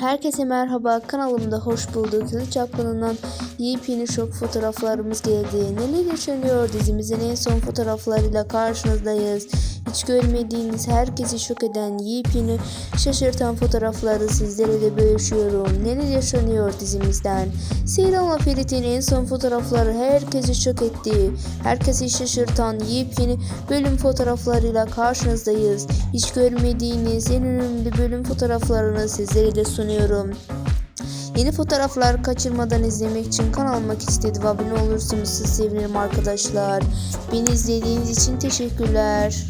Herkese merhaba kanalımda hoş bulduk. Yılı çapkınından yepyeni şok fotoğraflarımız geldi. Neler yaşanıyor dizimizin en son fotoğraflarıyla karşınızdayız. Hiç görmediğiniz herkesi şok eden yepyeni şaşırtan fotoğrafları sizlere de bölüşüyorum. Neler yaşanıyor dizimizden. Seyran'la Ferit'in en son fotoğrafları herkesi şok etti. Herkesi şaşırtan yepyeni bölüm fotoğraflarıyla karşınızdayız. Hiç görmediğiniz en önemli bölüm fotoğraflarını sizlere de sunuyorum. Yeni fotoğraflar kaçırmadan izlemek için kanalıma istedi ve abone olursanız sevinirim arkadaşlar. Beni izlediğiniz için teşekkürler.